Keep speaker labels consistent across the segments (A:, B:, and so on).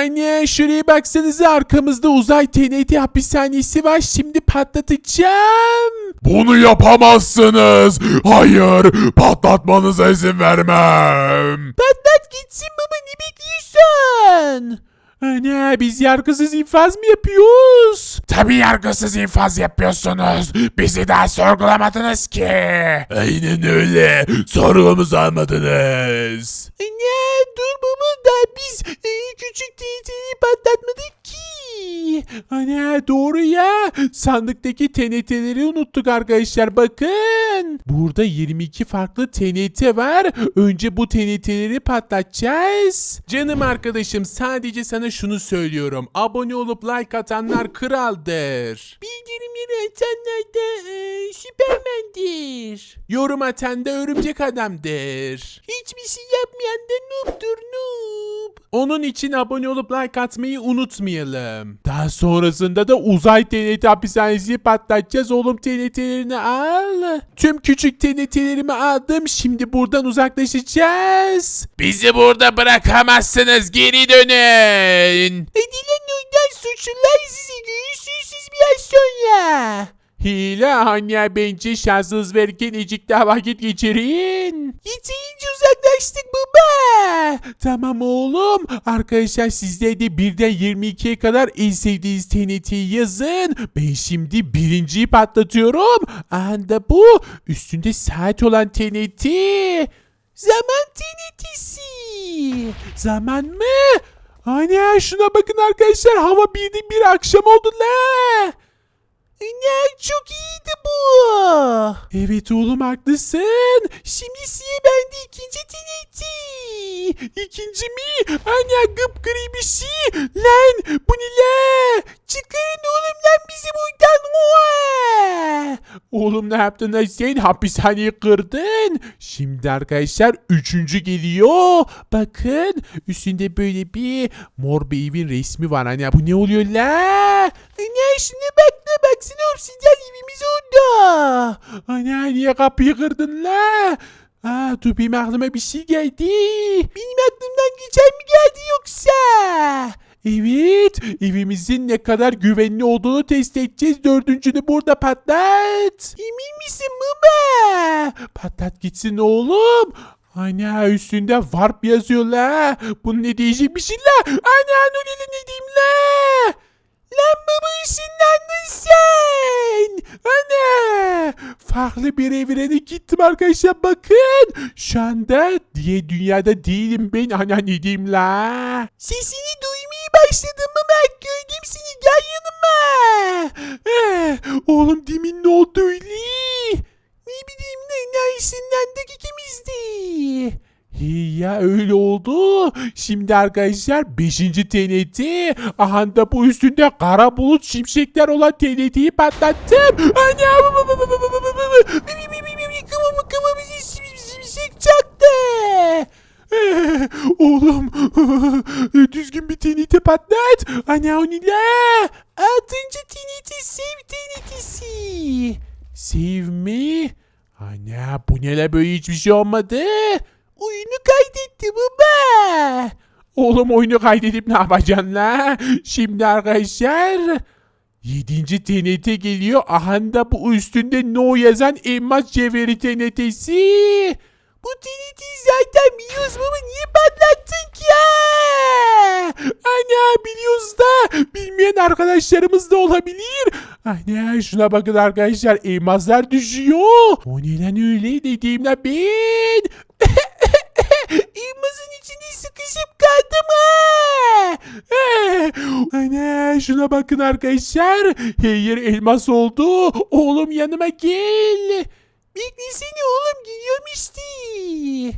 A: Anne şuraya baksanıza arkamızda uzay TNT hapishanesi var. Şimdi patlatacağım.
B: Bunu yapamazsınız. Hayır, patlatmanıza izin vermem.
A: Patlat gitsin baba ne bekliyorsun? Anne biz yargısız infaz mı yapıyoruz?
B: Tabii yargısız infaz yapıyorsunuz. Bizi daha sorgulamadınız ki. Aynen öyle. Sorgumuzu almadınız.
A: Anne baba da biz e, küçük TNT'yi patlatmadık ki. Anne doğru ya. Sandıktaki TNT'leri unuttuk arkadaşlar bakın. Burada 22 farklı TNT var. Önce bu TNT'leri patlatacağız. Canım arkadaşım sadece sana şunu söylüyorum. Abone olup like atanlar kraldır. Bildirimleri açanlar da e, süpermendir. Yorum atan da örümcek adamdır. Hiçbir şey yapmayan da noob'dur noob. Onun için abone olup like atmayı unutmayalım. Daha sonrasında da uzay TNT hapishanesi patlatacağız. Oğlum TNT'lerini al. Tüm küçük TNT'lerimi aldım. Şimdi buradan uzaklaşacağız.
B: Bizi burada bırakamazsınız. Geri dönün.
A: Edilen oyundan suçlular sizi görürsünüz biraz sonra. Hile anne bence şanssız verirken daha vakit geçirin. Yeterince uzaklaştık baba. Tamam oğlum. Arkadaşlar sizler de birden 22'ye kadar en sevdiğiniz TNT'yi yazın. Ben şimdi birinciyi patlatıyorum. Anda bu. Üstünde saat olan TNT. Zaman TNT'si. Zaman mı? Ana şuna bakın arkadaşlar hava birden bir akşam oldu la. Ne çok iyiydi bu. Evet oğlum haklısın. Şimdi siye bende ikinci TNT. İkinci mi? Ana gıpgri bir şey. Lan bu ne la? Çıkarın oğlum lan oyundan. Oha! Oğlum ne yaptın lan sen? Hapishaneyi kırdın. Şimdi arkadaşlar üçüncü geliyor. Bakın üstünde böyle bir mor bir evin resmi var. Hani bu ne oluyor la? Ne şuna bak la baksana obsidyen evimiz orada. Ana niye kapıyı kırdın la? Aa dur benim aklıma bir şey geldi. Benim aklımdan geçen mi geldi yoksa? Evet, evimizin ne kadar güvenli olduğunu test edeceğiz. Dördüncünü burada patlat. Emin misin baba? Patlat gitsin oğlum. Ana üstünde warp yazıyor la. Bu ne değişik bir şey la. Ana Nuri'yle ne diyeyim la? Lan baba ışınlandın sen. Ana. Farklı bir evrene gittim arkadaşlar bakın. Şu anda diye dünyada değilim ben. Ana ne diyeyim la. Sesini duymaya başladım ben gördüm seni gel yanıma. Eh, oğlum demin ne oldu öyle? Ne bileyim ne, ne ışınlandık ikimizdi. İyi ya öyle oldu. Şimdi arkadaşlar 5. TNT. Aha da bu üstünde kara bulut şimşekler olan TNT'yi patlattım. Ana kafamı kafamı şimşek çaktı. Oğlum düzgün bir TNT patlat. Ana o ne la? Altıncı TNT save TNT'si. Save mi? Ana bu ne böyle hiçbir şey olmadı. Oyunu kaydetti baba. Oğlum oyunu kaydedip ne yapacaksın la? Şimdi arkadaşlar 7. TNT geliyor. Aha da bu üstünde no yazan elmas cevheri TNT'si. Bu TNT'yi zaten biliyoruz baba niye patlattın ki ya? Ana biliyoruz da bilmeyen arkadaşlarımız da olabilir. Ana şuna bakın arkadaşlar elmaslar düşüyor. O ne lan öyle dediğimle ben. Elmasın içinde sıkışıp kaldım ha. Ana şuna bakın arkadaşlar. Her yer elmas oldu. Oğlum yanıma gel. Beklesene oğlum geliyorum işte.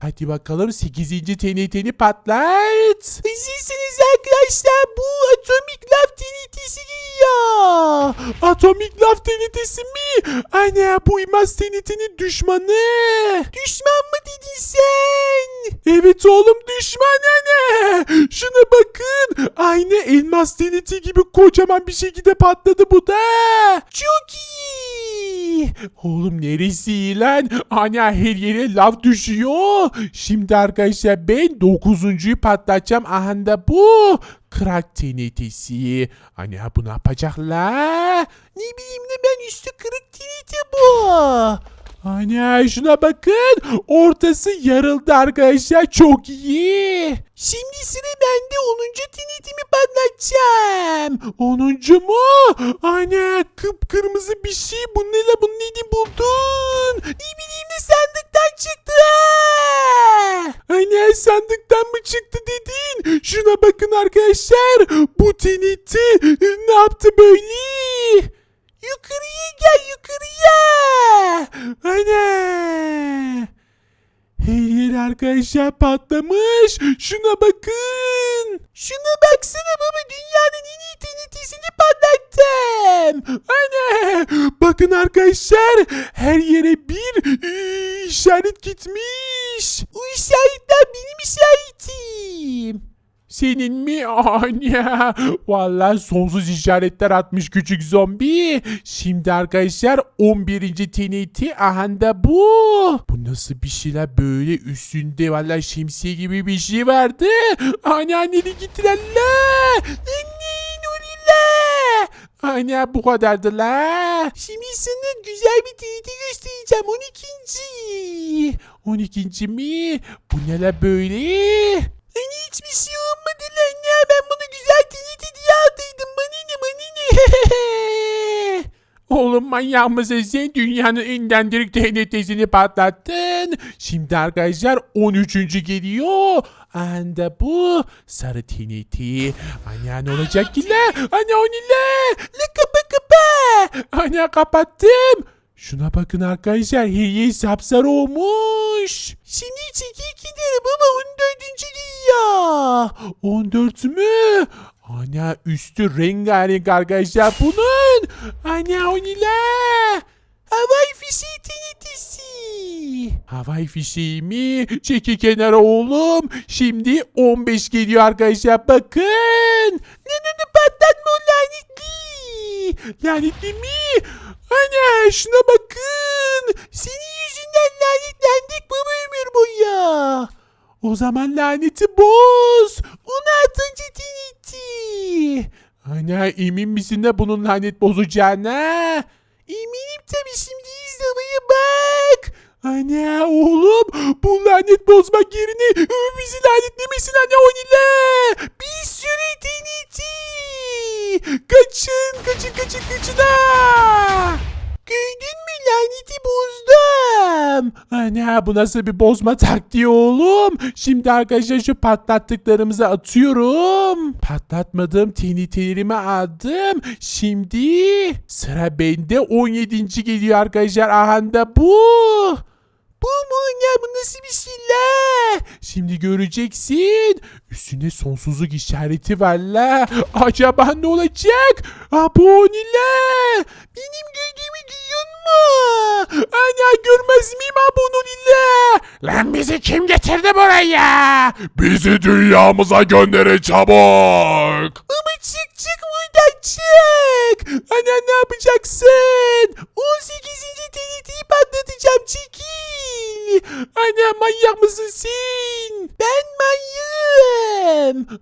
A: Hadi bakalım 8. TNT'ni patlat. Hazırsınız arkadaşlar bu Atomic Love TNT'si geliyor. Atomic Love TNT'si mi? Ana bu İmaz TNT'nin düşmanı. Düşman mı dedin sen? Evet oğlum düşman ana. Şuna bakın. Aynı elmas TNT gibi kocaman bir şekilde patladı bu da. Çok. Oğlum neresi lan? Ana her yere lav düşüyor. Şimdi arkadaşlar ben dokuzuncuyu patlatacağım. Aha da bu. Krak TNT'si. Ana bu ne yapacak la? Ne bileyim ne ben üstü kırık TNT bu. Ana şuna bakın. Ortası yarıldı arkadaşlar. Çok iyi. Şimdi sıra bende 10. tinitimi patlatacağım. 10. mu? Ana kıpkırmızı bir şey. Bu ne la? Bu neydi buldun? Ne bileyim ne sandıktan çıktı. Ana sandıktan mı çıktı dedin? Şuna bakın arkadaşlar. Bu tiniti ne yaptı böyle? Yukarıya gel yukarıya. Ana. Her yer arkadaşlar patlamış. Şuna bakın. Şuna baksana baba dünyanın en iyi TNT'sini patlattım. Ana. Bakın arkadaşlar her yere bir işaret gitmiş. O işaretler işaretim. Senin mi? Anya. Vallahi sonsuz işaretler atmış küçük zombi. Şimdi arkadaşlar 11. TNT aha da bu. Bu nasıl bir şeyler böyle üstünde vallahi şemsiye gibi bir şey vardı. Ana anneni gittiler la. Anne. Ana bu kadardı la. Şimdi sana güzel bir TNT göstereceğim 12. 12. mi? Bu ne la böyle? Hani hiçbir şey olmadı lan ya. Ben bunu güzel TNT diye aldıydım. Bana ne. Oğlum manyak mısın sen? Dünyanın en dandirik TNT'sini patlattın. Şimdi arkadaşlar 13. geliyor. Anda bu sarı TNT. Ana ne olacak ki la? Ana o ne la? La kapa kapa. Ana kapattım. Şuna bakın arkadaşlar her yer sapsarı olmuş. Şimdi çekil gidelim baba 14. geliyor. 14 mü? Ana üstü rengarenk arkadaşlar bunun. Ana o ne la? Havai fişeği TNT'si. Havai fişeği mi? Çeki kenara oğlum. Şimdi 15 geliyor arkadaşlar bakın. Ne ne ne patlatma o lanetli. Lanetli mi? Ana şuna bakın. Senin yüzünden lanetlendik baba ömür boyu. O zaman laneti boz. 16. TNT. Ana emin misin de bunun lanet bozacağına? Eminim tabii şimdi izlemeye bak. Ana oğlum bu lanet bozmak yerine bizi lanetlemesin anne o ile. Bir sürü TNT. Kaçın kaçın kaçın kaçın ha. Ana bu nasıl bir bozma taktiği oğlum. Şimdi arkadaşlar şu patlattıklarımızı atıyorum. Patlatmadığım TNT'lerimi aldım. Şimdi sıra bende 17. geliyor arkadaşlar. Aha da bu. Bu mu ya bu nasıl bir şey? Şimdi göreceksin. Üstünde sonsuzluk işareti var la. Acaba ne olacak? Ha bu ne la? Benim gördüğümü mu? Ana görmez miyim ha bunu la?
B: Lan bizi kim getirdi buraya? Bizi dünyamıza gönderin çabuk.
A: Ama çık çık buradan çık. Ana ne yapacaksın? 18. TNT'yi patlatacağım çekil. Ana manyak mısın sen? Ben.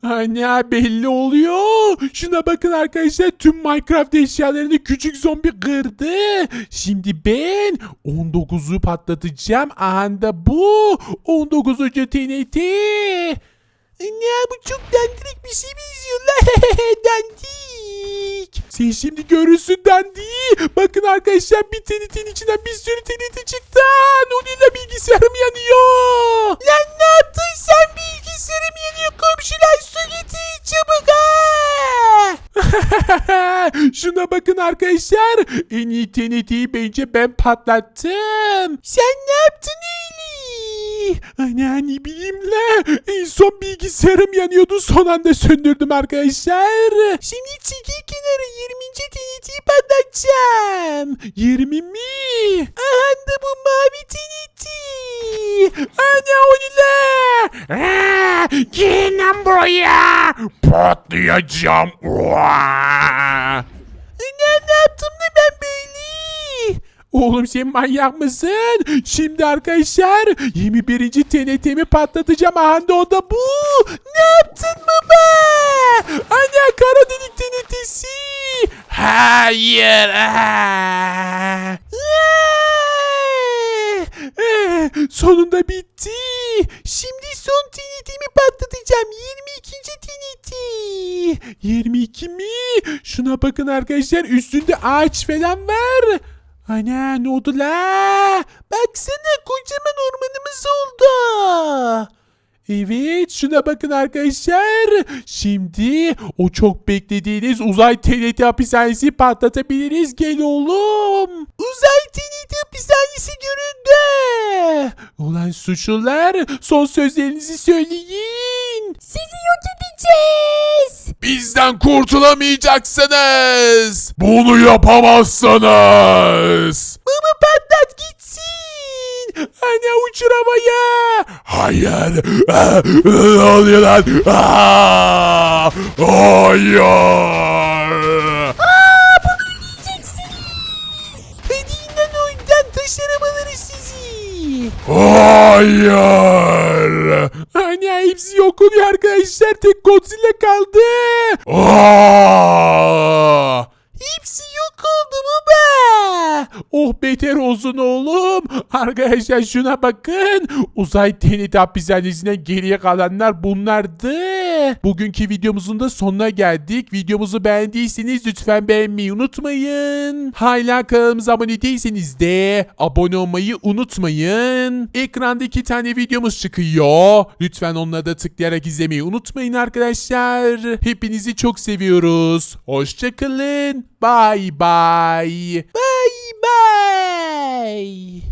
A: Ana belli oluyor. Şuna bakın arkadaşlar tüm Minecraft eşyalarını küçük zombi kırdı. Şimdi ben 19'u patlatacağım. Anda bu 19. TNT. Ne bu çok dandik bir şey benziyor la. dandik. Sen şimdi görürsün dandik. Bakın arkadaşlar bir TNT'nin içinden bir sürü TNT çıktı. Nuri'yle bilgisayarım yanıyor. Lan ne yaptın sen bilgisayarım yanıyor komşular su getir çabuk ha. Şuna bakın arkadaşlar. En iyi TNT'yi bence ben patlattım. Sen ne yaptın öyle? Ana ne bileyim la. En son bilgisayarım yanıyordu. Son anda söndürdüm arkadaşlar. Şimdi çekil kenara 20. TNT'yi patlatacağım. 20 mi? Aha da bu mavi TNT. Ana o ne?
B: Aa, Gelin buraya. Patlayacağım.
A: Ne, ne yaptım da ben böyle? Oğlum sen manyak mısın? Şimdi arkadaşlar 21. TNT'mi patlatacağım. Aha da o da bu. Ne yaptın baba? Ana kara delik TNT'si.
B: Hayır. ah!
A: Sonunda bitti. Şimdi son TNT'mi patlatacağım. 22. TNT. 22 mi? Şuna bakın arkadaşlar. Üstünde ağaç falan var. Ana ne oldu la? Baksana kocaman ormanımız oldu. Evet şuna bakın arkadaşlar. Şimdi o çok beklediğiniz uzay TNT hapishanesi patlatabiliriz. Gel oğlum. Uzay TNT hapishanesi göründü. Ulan suçlular son sözlerinizi söyleyin.
C: Sizi yok edeceğiz.
B: Bizden kurtulamayacaksınız. Bunu yapamazsınız.
A: Baba patlat gitsin. Ana uçur havaya.
B: Hayır. Ne oluyor lan? Ah, Hayır.
A: Hadi inin oyundan taş arabaları sizi.
B: Hayır.
A: Ana hepsi yok oluyor arkadaşlar. Tek Godzilla kaldı.
B: Ah.
A: Hepsi yok oldu baba. Oh beter olsun oğlum. Arkadaşlar şuna bakın. Uzay TNT hapishanesine geriye kalanlar bunlardı. Bugünkü videomuzun da sonuna geldik. Videomuzu beğendiyseniz lütfen beğenmeyi unutmayın. Hala kanalımıza abone değilseniz de abone olmayı unutmayın. Ekranda iki tane videomuz çıkıyor. Lütfen onlara da tıklayarak izlemeyi unutmayın arkadaşlar. Hepinizi çok seviyoruz. Hoşçakalın. Bye bye. Bye bye.